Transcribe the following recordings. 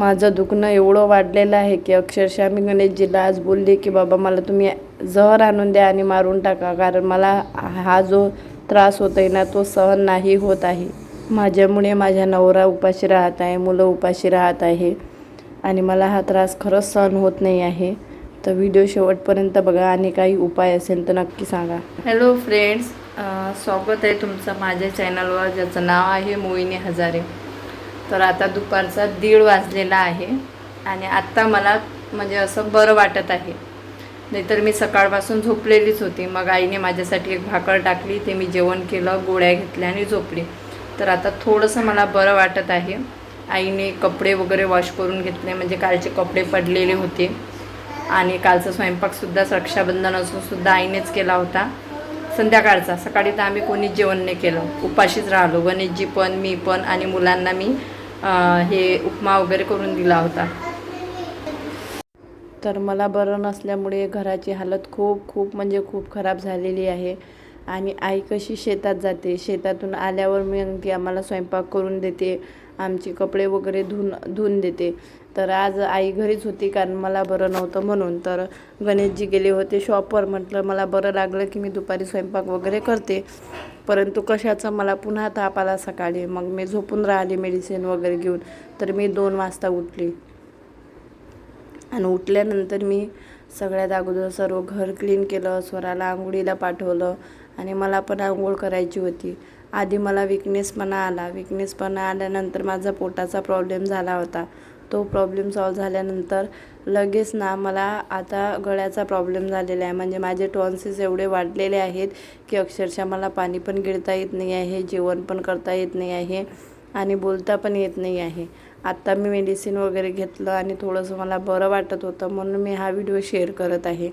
माझं दुखणं एवढं वाढलेलं आहे की अक्षरशः मी गणेशजीला आज बोलले की बाबा मला तुम्ही जहर आणून द्या आणि मारून टाका कारण मला हा जो त्रास होत आहे ना तो सहन नाही होत आहे. माझ्यामुळे माझ्या नवरा उपाशी राहत आहे मुलं उपाशी राहत आहे आणि मला हा त्रास खरंच सहन होत नाही आहे. तर व्हिडिओ शेवटपर्यंत बघा आणि काही उपाय असेल तर नक्की सांगा. हॅलो फ्रेंड्स स्वागत आहे तुमचं माझ्या चॅनलवर ज्याचं नाव आहे मोहिनी हजारे. तर आता दुपारचा दीड वाजलेला आहे. आणि आत्ता मला म्हणजे असं बरं वाटत आहे. नाहीतर मी सकाळपासून झोपलेलीच होती. मग आईने माझ्यासाठी एक भाकर टाकली. ते मी जेवण केलं गोळ्या घेतल्या आणि झोपली. तर आता थोडंसं मला बरं वाटत आहे. आईने कपडे वगैरे वॉश करून घेतले. म्हणजे कालचे कपडे पडलेले होते. आणि कालचा स्वयंपाकसुद्धा रक्षाबंधन असून सुद्धा आईनेच केला होता. संध्याकाळचा. सकाळी तर आम्ही कोणीच जेवण नाही केलं. उपाशीच राहिलो. गणेशजी पण मी पण आणि मुलांना मी हे उपमा वगैरे करून दिला होता. तर मला बरं नसल्यामुळे घराची हालत खूप खूप म्हणजे खूप खराब झालेली आहे. आणि आई कशी शेतात जाते शेतातून आल्यावर मी ती आम्हाला स्वयंपाक करून देते आमचे कपडे वगैरे धुवून धुवून देते. तर आज आई घरीच होती कारण मला बरं नव्हतं म्हणून. तर गणेशजी गेले होते शॉपवर म्हटलं मला बरं लागलं की मी दुपारी स्वयंपाक वगैरे करते परंतु कशाचा मला पुन्हा ताप आला सकाळी. मग मी झोपून राहिली मेडिसिन वगैरे घेऊन. तर मी दोन वाजता उठली. आणि उठल्यानंतर मी सगळ्यात अगोदर सर्व घर क्लीन केलं स्वराला आंघोळीला पाठवलं. आणि मला पण आंघोळ करायची होती. आधी मला विकनेसपणा आला. विकनेसपणा आल्यानंतर माझा पोटाचा प्रॉब्लेम झाला होता. तो प्रॉब्लेम सॉल्व झाल्यानंतर लगेच ना मला आता गळ्याचा प्रॉब्लेम झालेला आहे. म्हणजे माझे टॉन्सेस एवढे वाढलेले आहेत की अक्षरशः मला पाणी पण गिळता येत नाही आहे जेवण पण करता येत नाही आहे आणि बोलता पण येत नाही आहे. आत्ता मी मेडिसिन वगैरे घेतलं आणि थोडंसं मला बरं वाटत होतं म्हणून मी हा व्हिडिओ शेअर करत आहे.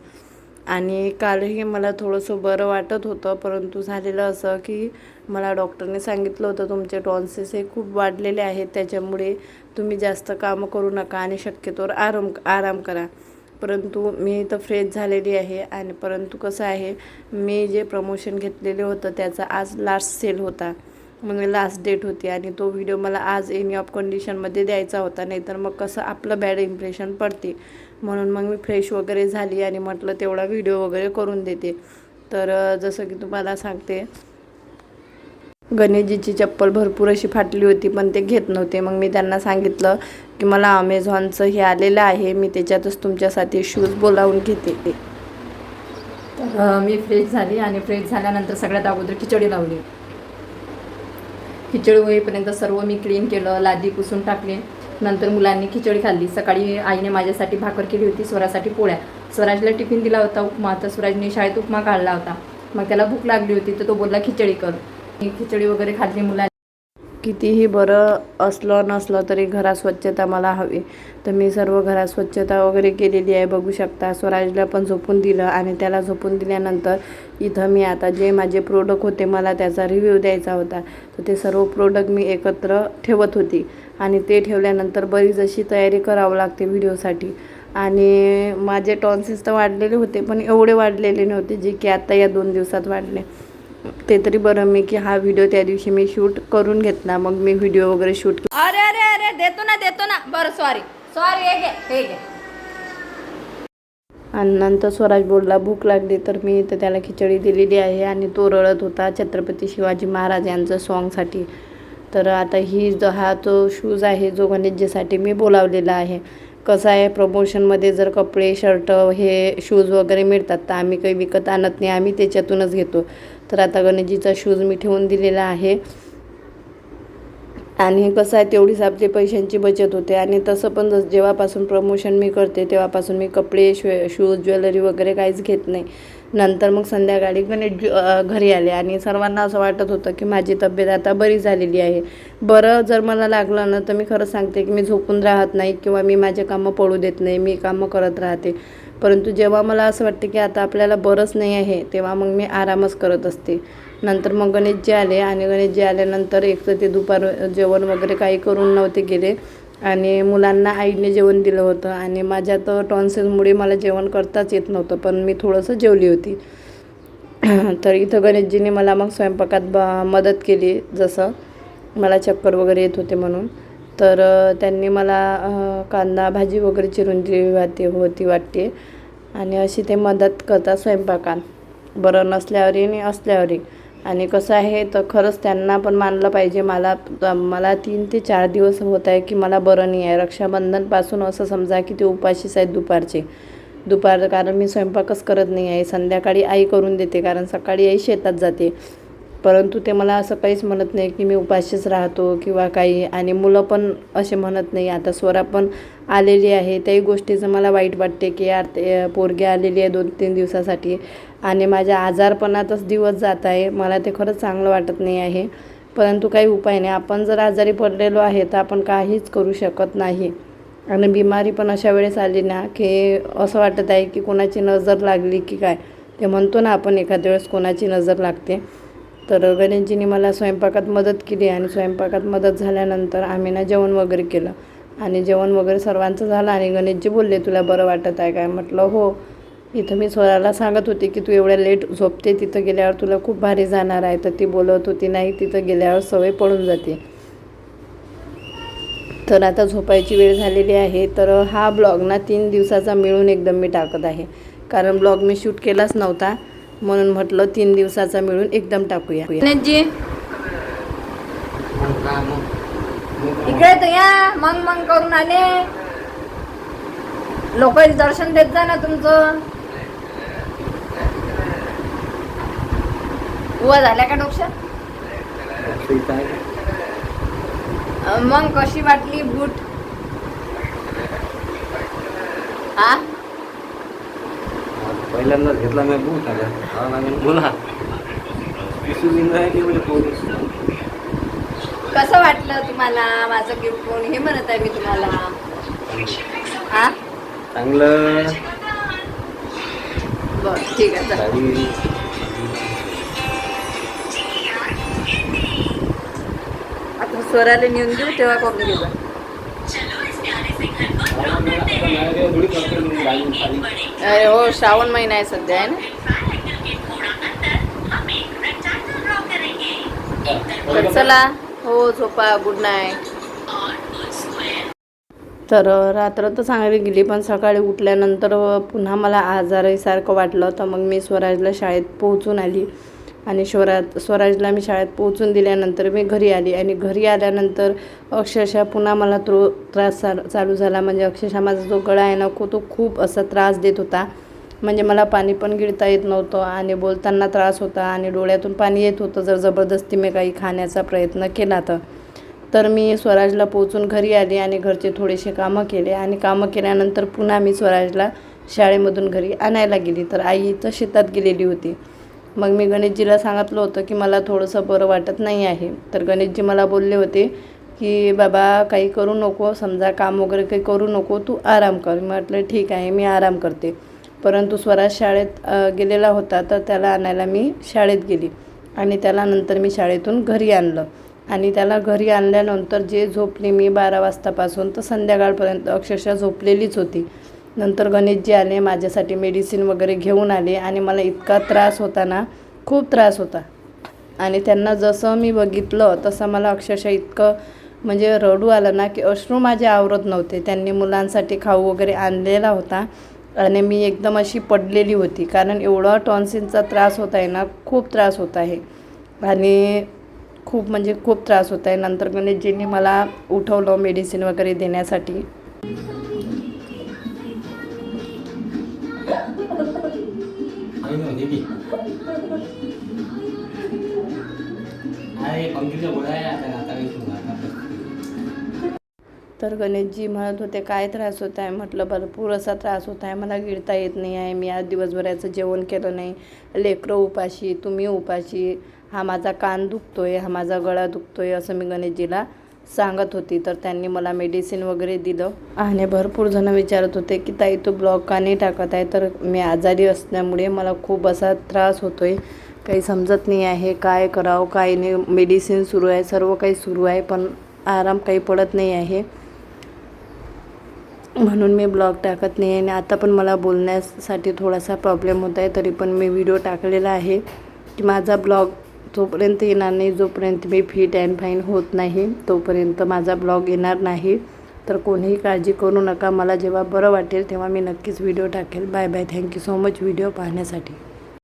आणि कालही मला थोडंसं बरं वाटत होतं परंतु झालेलं असं की मला डॉक्टरने सांगितलं होतं तुमचे टॉन्सेस हे खूप वाढलेले आहेत त्याच्यामुळे तुम्ही जास्त कामं करू नका आणि शक्यतोवर आराम आराम करा. परंतु मी तर फ्रेश झालेली आहे आणि परंतु कसं आहे मी जे प्रमोशन घेतलेले होतं त्याचा आज लास्ट सेल होता. मग लास्ट डेट होती आणि तो व्हिडिओ मला आज एनी ऑफ कंडिशनमध्ये द्यायचा होता. नाहीतर मग कसं आपलं बॅड इम्प्रेशन पडते. म्हणून मग मी फ्रेश वगैरे झाली आणि म्हटलं तेवढा व्हिडिओ वगैरे करून देते. तर जसं की तुम्हाला सांगते. गणेशजीची चप्पल भरपूर अशी फाटली होती पण ते घेत नव्हते. मग मी त्यांना सांगितलं की मला अमेझॉनचं हे आलेलं आहे. मी त्याच्यातच तुमच्यासाठी शूज बोलावून घेते. तर मी फ्रेश झाली आणि फ्रेश झाल्यानंतर सगळ्यात अगोदर खिचडी लावली. खिचडी होईपर्यंत सर्व मी क्लीन केलं लादी पुसून टाकली. नंतर मुलांनी खिचडी खाल्ली. सकाळी आईने माझ्यासाठी भाकर केली होती स्वरासाठी पोळ्या. स्वराजला टिफिन दिला होता उपमा तर स्वराजने शाळेत उपमा काढला होता. मग त्याला भूक लागली होती तर तो बोलला खिचडी कर. मी खिचडी वगैरे खाल्ली मुलांनी. कितीही बरं असलं नसलं तरी घरात स्वच्छता मला हवी. तर मी सर्व घरात स्वच्छता वगैरे केलेली आहे. बघू शकता स्वराजला पण झोपून दिलं आणि त्याला झोपून दिल्यानंतर इथं मी आता जे माझे प्रोडक्ट होते मला त्याचा रिव्ह्यू द्यायचा होता. तर ते सर्व प्रोडक्ट मी एकत्र ठेवत होती. आणि ते ठेवल्यानंतर बरीच अशी तयारी करावं लागते व्हिडिओसाठी. आणि माझे टॉन्सेस तर वाढलेले होते पण एवढे वाढलेले नव्हते जे की आत्ता या दोन दिवसात वाढले. ते तरी बरं मी की हा व्हिडिओ त्या दिवशी मी शूट करून घेतला मग मी व्हिडिओ वगैरे शूट अरे अरे अरे देतो ना देतो ना. बरं सॉरी सॉरी हे घे हे घे. आणि नंतर स्वराज बोलला भूक लागली तर मी तर त्याला खिचडी दिलेली आहे आणि तो रडत होता छत्रपती शिवाजी महाराज यांचं सॉन्गसाठी तर आता ही जो हा तो शूज आहे जो गणेशजीसाठी मी बोलावलेला आहे कसं आहे प्रमोशनमध्ये जर कपडे शर्ट हे शूज वगैरे मिळतात तर आम्ही काही विकत आणत नाही आम्ही त्याच्यातूनच घेतो. तर आता गणेशजीचा शूज मी ठेवून दिलेला आहे. आणि कसं आहे तेवढीच आपली पैशांची बचत होते. आणि तसं पण जेव्हापासून प्रमोशन मी करते तेव्हापासून मी कपडे शू शूज ज्वेलरी वगैरे काहीच घेत नाही. नंतर मग संध्याकाळी गणेश घरी आले आणि सर्वांना असं वाटत होतं की माझी तब्येत आता बरी झालेली आहे. बरं जर मला लागलं ना तर मी खरं सांगते की मी झोपून राहत नाही किंवा मी माझे कामं पडू देत नाही मी कामं करत राहते. परंतु जेव्हा मला असं वाटतं की आता आपल्याला बरंच नाही आहे तेव्हा मग मी आरामच करत असते. नंतर मग गणेशजी आले आणि गणेशजी आल्यानंतर एक तर ते दुपार जेवण वगैरे काही करून नव्हते गेले. आणि मुलांना आईने जेवण दिलं होतं आणि माझ्या तर टॉन्सिलमुळे मला जेवण करताच येत नव्हतं पण मी थोडंसं जेवली होती. तर इथं गणेशजीने मला मग स्वयंपाकात ब मदत केली जसं. मला चक्कर वगैरे येत होते म्हणून. तर त्यांनी मला कांदा भाजी वगैरे चिरून दिली वाटते होती वाटते आणि अशी ते मदत करतात स्वयंपाकात. बरं नसल्यावरही आणि असल्यावरही आणि कसं आहे तर खरंच त्यांना पण मानलं पाहिजे. मला मला तीन ते चार दिवस होत आहे की मला बरं नाही आहे. रक्षाबंधनपासून असं समजा की ते उपाशीच आहेत दुपारचे. दुपार कारण मी स्वयंपाकच करत नाही आहे. संध्याकाळी आई करून देते कारण सकाळी आई शेतात जाते. परंतु ते मला असं काहीच म्हणत नाही की मी उपाशीच राहतो किंवा काही. आणि मुलं पण असे म्हणत नाही. आता स्वरा पण आलेली आहे. त्याही गोष्टीचं मला वाईट वाटते की यार ते पोरगी आलेली आहे दोन तीन दिवसासाठी. आणि माझ्या आजारपणातच दिवस जात आहे. मला ते खरंच चांगलं वाटत नाही आहे. परंतु काही उपाय नाही. आपण जर आजारी पडलेलो आहे तर आपण काहीच करू शकत नाही. आणि बिमारी पण अशा वेळेस आली ना की असं वाटत आहे की कोणाची नजर लागली की काय? ते म्हणतो ना आपण एखाद्या वेळेस कोणाची नजर लागते. तर गणेशजीनी मला स्वयंपाकात मदत केली आणि स्वयंपाकात मदत झाल्यानंतर आम्ही ना जेवण वगैरे केलं. आणि जेवण वगैरे सर्वांचं झालं आणि गणेशजी बोलले तुला बरं वाटत आहे काय? म्हटलं हो. इथं मी स्वराला सांगत होती की तू एवढ्या लेट झोपते तिथं गेल्यावर तुला खूप भारी जाणार आहे. तर ती बोलत होती नाही तिथं गेल्यावर सवय पडून जाते. तर आता झोपायची वेळ झालेली आहे. तर हा ब्लॉग ना तीन दिवसाचा मिळून एकदम मी टाकत आहे. कारण ब्लॉग मी शूट केलाच नव्हता. म्हणून म्हटलं तीन दिवसाचा मिळून एकदम टाकूया. इकडे तर या. मग मग करून आले. लोक दर्शन देत जा ना तुमचं. उभा झाल्या का डोक्यात? मग कशी वाटली बूट? हा पहिल्यांदाच घेतला मी बूट हा लागेल. बोला. कसं वाटलं तुम्हाला माझं गिफ्ट कोण? हे म्हणत आहे मी तुम्हाला. हा चांगलं. बर ठीक आहे स्वराला नेऊन देऊ तेव्हा करून घेऊ अरे हो श्रावण महिना आहे सध्या आहे ना? तर चला हो झोपा गुड नाईट तर रात्र तर चांगली गेली पण सकाळी उठल्यानंतर पुन्हा मला आजारही सारखं वाटलं तर मग मी स्वराजला शाळेत पोहोचून आली. आणि स्वराज स्वराजला मी शाळेत पोहोचून दिल्यानंतर मी घरी आली आणि घरी आल्यानंतर अक्षरशः पुन्हा मला तो त्रास चालू झाला. म्हणजे अक्षरशः माझा जो गळा आहे ना तो खूप असा त्रास देत होता. म्हणजे मला पाणी पण गिळता येत नव्हतं आणि बोलताना त्रास होता आणि डोळ्यातून पाणी येत होतं. जर जबरदस्ती मी काही खाण्याचा प्रयत्न केला तर. तर मी स्वराजला पोचून घरी आली आणि घरचे थोडेसे कामं केले आणि कामं केल्यानंतर पुन्हा मी स्वराजला शाळेमधून घरी आणायला गेली. तर आई इथं शेतात गेलेली होती. मग मी गणेशजीला सांगितलं होतं की मला थोडंसं बरं वाटत नाही आहे. तर गणेशजी मला बोलले होते की बाबा काही करू नको समजा काम वगैरे काही करू नको तू आराम कर. मी म्हटलं ठीक आहे मी आराम करते. परंतु स्वराज शाळेत गेलेला होता तर त्याला आणायला मी शाळेत गेली आणि त्याला नंतर मी शाळेतून घरी आणलं. आणि त्याला घरी आणल्यानंतर जे झोपली मी बारा वाजतापासून तर संध्याकाळपर्यंत अक्षरशः झोपलेलीच होती. नंतर गणेशजी आले माझ्यासाठी मेडिसिन वगैरे घेऊन आले आणि मला इतका त्रास होता ना खूप त्रास होता. आणि त्यांना जसं मी बघितलं तसं मला अक्षरशः इतकं म्हणजे रडू आलं ना की अश्रू माझे आवरत नव्हते. त्यांनी मुलांसाठी खाऊ वगैरे आणलेला होता आणि मी एकदम अशी पडलेली होती. कारण एवढा टॉन्सिलचा त्रास होत आहे ना खूप त्रास होत आहे. आणि खूप म्हणजे खूप त्रास होत आहे. नंतर गणेशजींनी मला उठवलं मेडिसिन वगैरे देण्यासाठी. तर गणेशजी म्हणत होते काय त्रास होत आहे? म्हटलं भरपूर असा त्रास होत आहे मला गिळता येत नाही आहे मी आज दिवसभराचं जेवण केलं नाही. लेकरं उपाशी तुम्ही उपाशी हा माझा कान दुखतो आहे हा माझा गळा दुखतो आहे असं मी गणेशजीला सांगत होती. तर त्यांनी मला मेडिसिन वगैरे दिलं. आणि भरपूर जणं विचारत होते की ताई तू ब्लॉग का नाही टाकत आहे? तर मी आजारी असल्यामुळे मला खूप असा त्रास होतो आहे काही समजत नाही आहे काय करावं काय नाही. मेडिसिन सुरू आहे सर्व काही सुरू आहे पण आराम काही पडत नाही आहे. म्हणून मी ब्लॉग टाकत नाही आहे आणि आता पण मला बोलण्यासाठी थोडासा प्रॉब्लेम होत आहे तरी पण मी व्हिडिओ टाकलेला आहे की माझा ब्लॉग जोपर्यंत येणार नाही जोपर्यंत मी फिट अँड फाईन होत नाही तोपर्यंत माझा ब्लॉग येणार नाही. तर कोणीही काळजी करू नका. मला जेव्हा बरं वाटेल तेव्हा मी नक्कीच व्हिडिओ टाकेल. Bye bye thank you so much video पाहण्यासाठी.